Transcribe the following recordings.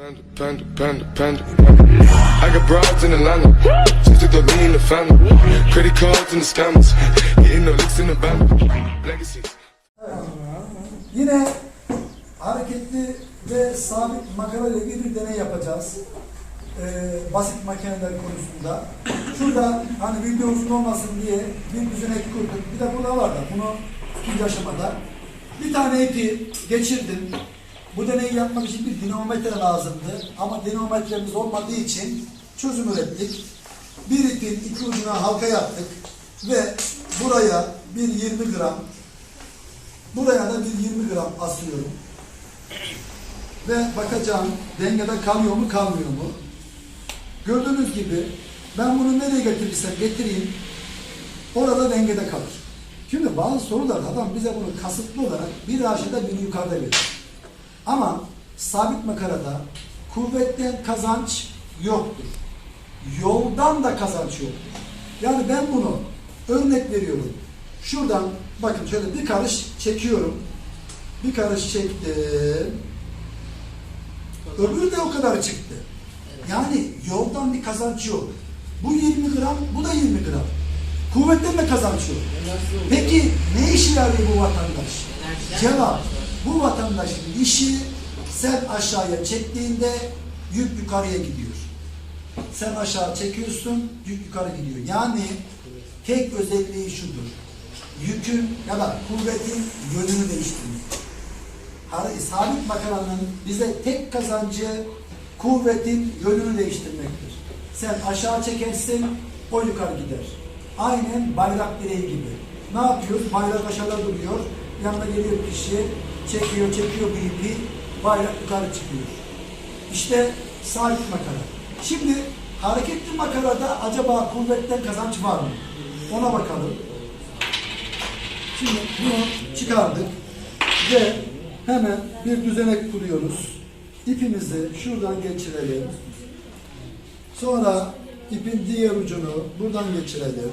Panda, panda, panda, panda. I got broads in Atlanta. Just took the lean the family. Credit cards and the scammers. Hitting the licks in the band. Legacies. Yine hareketli ve sabit makara ile bir deney yapacağız. Ee, basit makineler konusunda. Şurada hani video uzun olmasın diye bir düzenek kurduk. Bir de burada var da bunu ikinci aşamada. Bir tane ipi geçirdim. Bu deneyi yapmak için bir dinamometre lazımdı. Ama dinamometremiz olmadığı için çözüm ürettik. Bir ipin iki ucuna halka yaptık. Ve buraya bir 20 gram Buraya da bir 20 gram asıyorum. Ve bakacağım dengede kalıyor mu kalmıyor mu? Gördüğünüz gibi ben bunu nereye getirirsem getireyim orada dengede kalır. Şimdi bazı sorular adam bize bunu kasıtlı olarak bir aşağıda bir yukarıda verir. Ama sabit makarada kuvvetten kazanç yoktur. Yoldan da kazanç yoktur. Yani ben bunu örnek veriyorum. Şuradan bakın şöyle bir karış çekiyorum. Bir karış çektim. Öbürü de o kadar çıktı. Yani yoldan bir kazanç yok. Bu 20 gram, bu da 20 gram. Kuvvetten de kazanç yok. Peki ne işe yarıyor bu vatandaş? Cevap, bu vatandaşın işi sen aşağıya çektiğinde yük yukarıya gidiyor. Sen aşağı çekiyorsun, yük yukarı gidiyor. Yani tek özelliği şudur. Yükün ya da kuvvetin yönünü değiştirmek. Sabit makaranın bize tek kazancı kuvvetin yönünü değiştirmektir. Sen aşağı çekersin, o yukarı gider. Aynen bayrak direği gibi. Ne yapıyoruz? Bayrak aşağıda duruyor. Yanına geliyor kişi, çekiyor, çekiyor bir ipi, bayrak yukarı çıkıyor. İşte sabit makara. Şimdi hareketli makarada acaba kuvvetten kazanç var mı? Ona bakalım. Şimdi bunu çıkardık ve hemen bir düzenek kuruyoruz. İpimizi şuradan geçirelim. Sonra ipin diğer ucunu buradan geçirelim.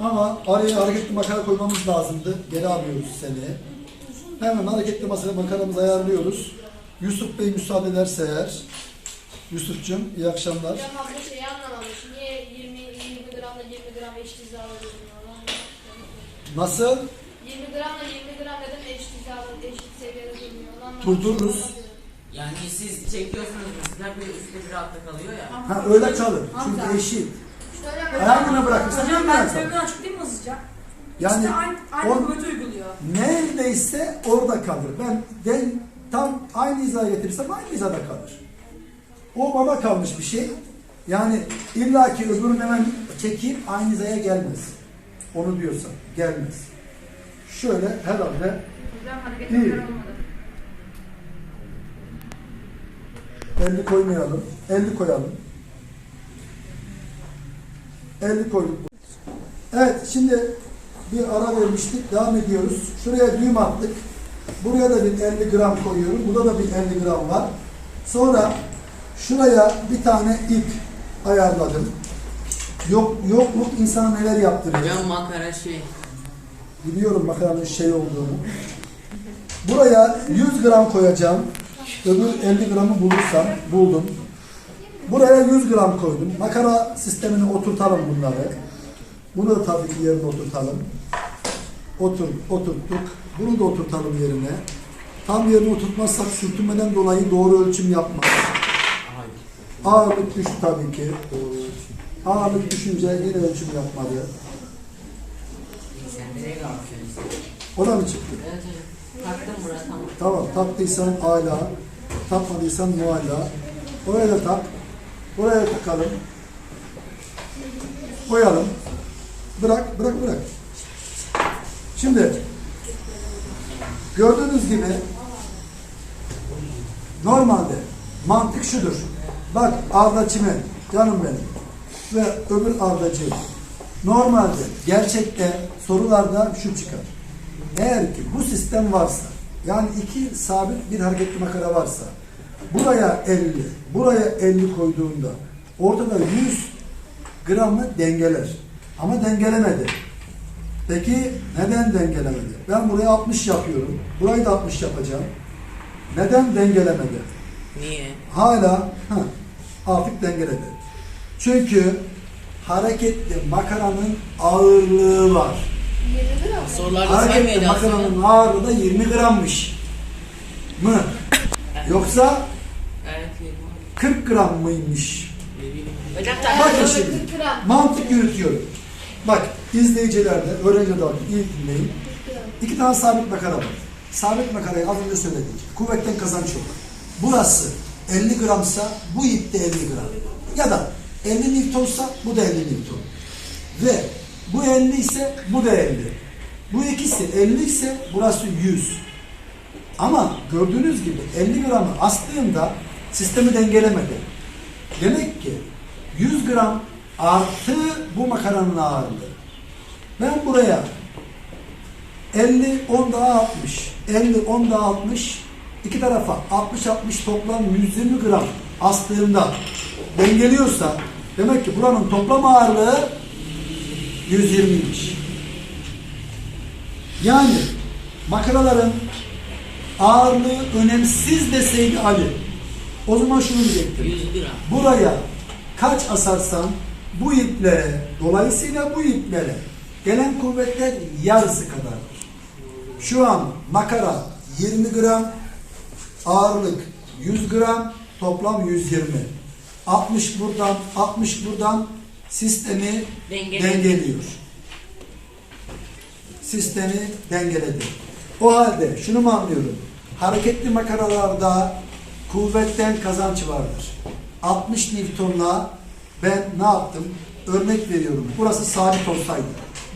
Ama araya hareketli makara koymamız lazımdı. Geri alıyoruz seni. Hemen hareketli masaya makaramızı ayarlıyoruz. Yusuf Bey müsaade ederse eğer. Yusuf'cum iyi akşamlar. Hocam abla şeyi anlamamış. Niye 20, 20 gramla 20 gram eşit hizalı Nasıl? 20 gramla 20 gram neden eşit hizalı, eşit seviyede durmuyor? Onu. Durdururuz. Yani siz çekiyorsunuz mesela bir üstte bir altta kalıyor ya. Ha öyle kalır. Çünkü eşit. Öyle Ayağını bırakırsan Hocam öyle ben kalır. söylediğini açıklayayım mı hızlıca? Yani işte aynı, aynı uyguluyor. neredeyse orada kalır. Ben, ben tam aynı hizaya getirirsem aynı hizada kalır. O bana kalmış bir şey. Yani illaki öbürünü hemen çekeyim aynı hizaya gelmez. Onu diyorsan gelmez. Şöyle herhalde İyi. olmadı. 50 koymayalım. 50 koyalım. 50 koyduk. Evet şimdi bir ara vermiştik. Devam ediyoruz. Şuraya düğüm attık. Buraya da bir 50 gram koyuyorum. Burada da bir 50 gram var. Sonra şuraya bir tane ip ayarladım. Yok yokluk insana neler yaptırıyor. Hocam makara şey. Biliyorum makaranın şey olduğunu. Buraya 100 gram koyacağım. Öbür 50 gramı bulursam buldum. Buraya 100 gram koydum. Makara sistemini oturtalım bunları. Bunu da tabii ki yerine oturtalım. Otur, oturttuk. Bunu da oturtalım yerine. Tam yerine oturtmazsak sürtünmeden dolayı doğru ölçüm yapmaz. Ağırlık düştü tabii ki. Ağırlık düşünce yine ölçüm yapmadı. O mı çıktı? Evet hocam. Taktım buraya tamam. Tamam taktıysan hala, takmadıysan mualla. Oraya da tak. Buraya takalım. Koyalım. Bırak, bırak, bırak. Şimdi gördüğünüz gibi normalde mantık şudur. Bak Arda Çimen, canım benim ve öbür Ardacı. Normalde gerçekte sorularda şu çıkar. Eğer ki bu sistem varsa, yani iki sabit bir hareketli makara varsa, buraya 50, buraya 50 koyduğunda ortada 100 gramı dengeler. Ama dengelemedi. Peki neden dengelemedi? Ben buraya 60 yapıyorum. Burayı da 60 yapacağım. Neden dengelemedi? Niye? Hala heh, artık dengeledi. Çünkü hareketli makaranın ağırlığı var. 20 gram mı? Sorularda Hareketli aslında. makaranın ağırlığı da 20 grammış. Mı? Yoksa. 40 gram mıymış? Bakın şimdi. 40 gram. Mantık yürütüyorum. Bak izleyicilerde, öğrenciler de iyi dinleyin. 40 gram. İki tane sabit makara var. Sabit makarayı az önce söyledik. Kuvvetten kazanç yok. Burası 50 gramsa bu ip de 50 gram. Ya da 50 Newtonsa bu da 50 Newton. Ve bu 50 ise bu da 50. Bu ikisi 50 ise burası 100. Ama gördüğünüz gibi 50 gramı astığında sistemi dengelemedi. Demek ki 100 gram artı bu makaranın ağırlığı. Ben buraya 50, 10 daha 60. 50, 10 daha 60. İki tarafa 60-60 toplam 120 gram astığımda dengeliyorsa demek ki buranın toplam ağırlığı 120'ymiş. Yani makaraların ağırlığı önemsiz deseydi Ali o zaman şunu diyecektim. 100 gram. Buraya kaç asarsan bu iplere, dolayısıyla bu iplere gelen kuvvetler yarısı kadardır. Şu an makara 20 gram, ağırlık 100 gram, toplam 120. 60 buradan, 60 buradan sistemi Dengeli. dengeliyor. Sistemi dengeledi. O halde şunu mu anlıyorum? Hareketli makaralarda kuvvetten kazanç vardır. 60 Newton'la ben ne yaptım? Örnek veriyorum. Burası sabit olsaydı,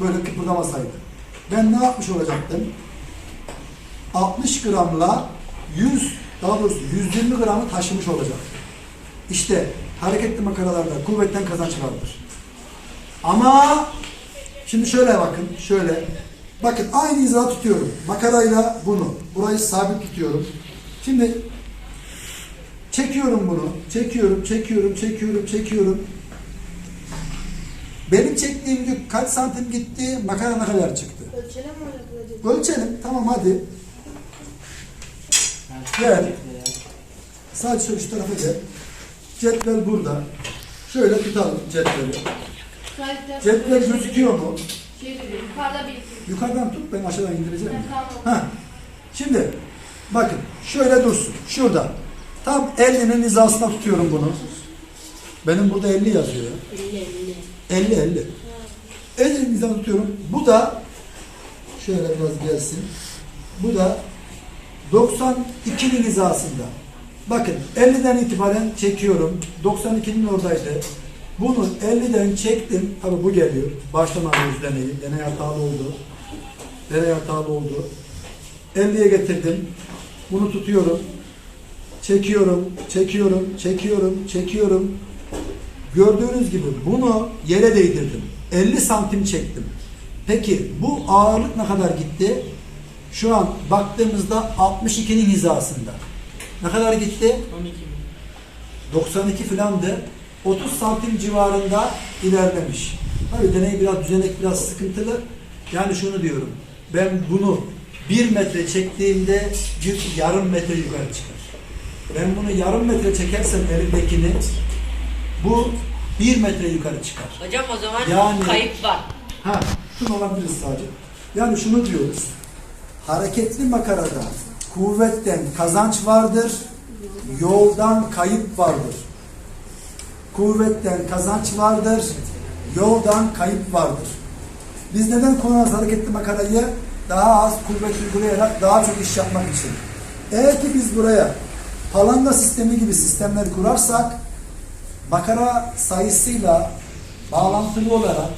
böyle kıpırdamasaydı. Ben ne yapmış olacaktım? 60 gramla 100, daha doğrusu 120 gramı taşımış olacak. İşte hareketli makaralarda kuvvetten kazanç vardır. Ama şimdi şöyle bakın, şöyle. Bakın aynı hiza tutuyorum. Makarayla bunu. Burayı sabit tutuyorum. Şimdi çekiyorum bunu. Çekiyorum, çekiyorum, çekiyorum, çekiyorum. Benim çektiğim yük kaç santim gitti, makara ne kadar çıktı? Ölçelim mi hocam? Ölçelim. Tamam hadi. Gel. Sadece şöyle şu tarafa gel. Cetvel burada. Şöyle tutalım cetveli. Cetvel gözüküyor mu? Şey yukarıda bir Yukarıdan tut ben aşağıdan indireceğim. Ha. Şimdi bakın şöyle dursun. Şurada. Tam 50'nin hizasına tutuyorum bunu. Benim burada 50 yazıyor. 50 50. 50'nin hizasına tutuyorum. Bu da şöyle biraz gelsin. Bu da 92'nin hizasında. Bakın 50'den itibaren çekiyorum. 92'nin oradaydı. Bunu 50'den çektim. Tabi bu geliyor. Baştan alıyoruz deneyi. Deney hatalı oldu. Deney hatalı oldu. 50'ye getirdim. Bunu tutuyorum. Çekiyorum, çekiyorum, çekiyorum, çekiyorum. Gördüğünüz gibi bunu yere değdirdim. 50 santim çektim. Peki bu ağırlık ne kadar gitti? Şu an baktığımızda 62'nin hizasında. Ne kadar gitti? 12 mi? 92 filandı. 30 santim civarında ilerlemiş. Tabii deney biraz düzenek biraz sıkıntılı. Yani şunu diyorum. Ben bunu 1 metre çektiğimde bir yarım metre yukarı çıkar. Ben bunu yarım metre çekersem elimdekini bu 1 metre yukarı çıkar. Hocam o zaman Yani- kayıp var. Ha, şunu olabiliriz sadece. Yani şunu diyoruz. Hareketli makarada kuvvetten kazanç vardır, yoldan kayıp vardır. Kuvvetten kazanç vardır, yoldan kayıp vardır. Biz neden kullanırız hareketli makarayı? Daha az kuvvet uygulayarak daha çok iş yapmak için. Eğer ki biz buraya palanga sistemi gibi sistemler kurarsak makara sayısıyla bağlantılı olarak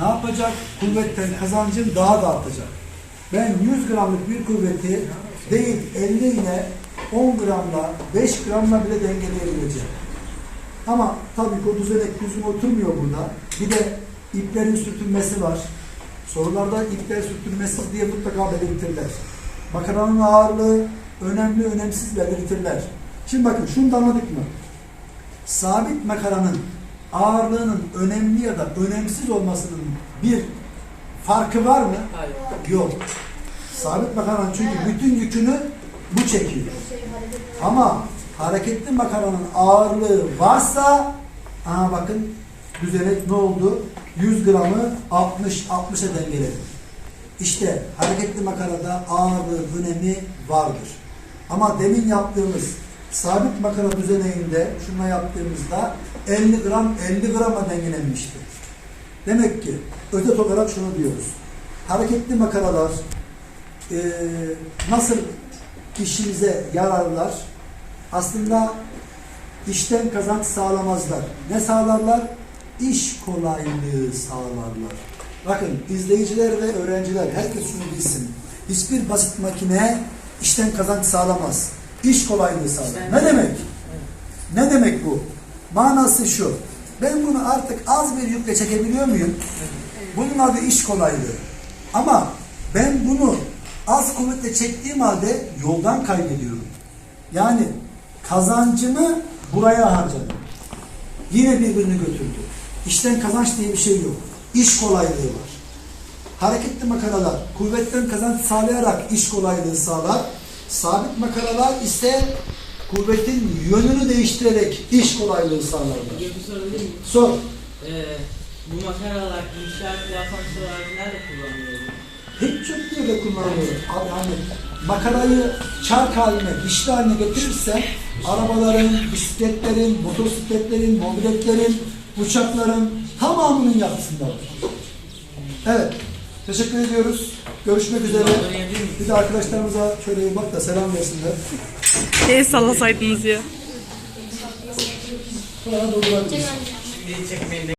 ne yapacak? Kuvvetten kazancın daha da artacak. Ben 100 gramlık bir kuvveti değil 50 ile 10 gramla 5 gramla bile dengeleyebileceğim. Ama tabii ki o düzenek oturmuyor burada. Bir de iplerin sürtünmesi var. Sorularda ipler sürtünmesiz diye mutlaka belirtirler. Makaranın ağırlığı önemli önemsiz belirtirler. Şimdi bakın şunu da anladık mı? Sabit makaranın ağırlığının önemli ya da önemsiz olmasının bir farkı var mı? Hayır. Yok. Sabit makaranın çünkü bütün yükünü bu çekiyor. Ama hareketli makaranın ağırlığı varsa aha bakın düzenek ne oldu? 100 gramı 60 60'a dengeledim. İşte hareketli makarada ağırlığı, önemi vardır. Ama demin yaptığımız sabit makara düzeneğinde şunla yaptığımızda 50 gram 50 grama dengelenmiştir. Demek ki özet olarak şunu diyoruz. Hareketli makaralar eee, nasıl işimize yararlar? Aslında işten kazanç sağlamazlar. Ne sağlarlar? İş kolaylığı sağlarlar. Bakın izleyiciler ve öğrenciler herkes şunu bilsin. Hiçbir basit makine işten kazanç sağlamaz. İş kolaylığı sağlar. Ne demek? Ne demek bu? Manası şu. Ben bunu artık az bir yükle çekebiliyor muyum? Bunun adı iş kolaylığı. Ama ben bunu az kuvvetle çektiğim halde yoldan kaybediyorum. Yani kazancımı buraya harcadım. Yine birbirini götürdü. İşten kazanç diye bir şey yok. İş kolaylığı var. Hareketli makaralar kuvvetten kazanç sağlayarak iş kolaylığı sağlar. Sabit makaralar ise kuvvetin yönünü değiştirerek iş kolaylığı sağlarlar. Sor. Ee, bu makaralar inşaat asansör olarak nerede kullanılıyor? Pek çok yerde kullanılıyor. Abi hani makarayı çark haline, dişli haline getirirsen arabaların, bisikletlerin, motosikletlerin, mobiletlerin, uçakların tamamının yapısında var. Evet. Teşekkür ediyoruz. Görüşmek üzere. Bir de arkadaşlarımıza şöyle bir bak da selam versinler. El sallasaydınız ya. Sonra. Şimdi çekmeyin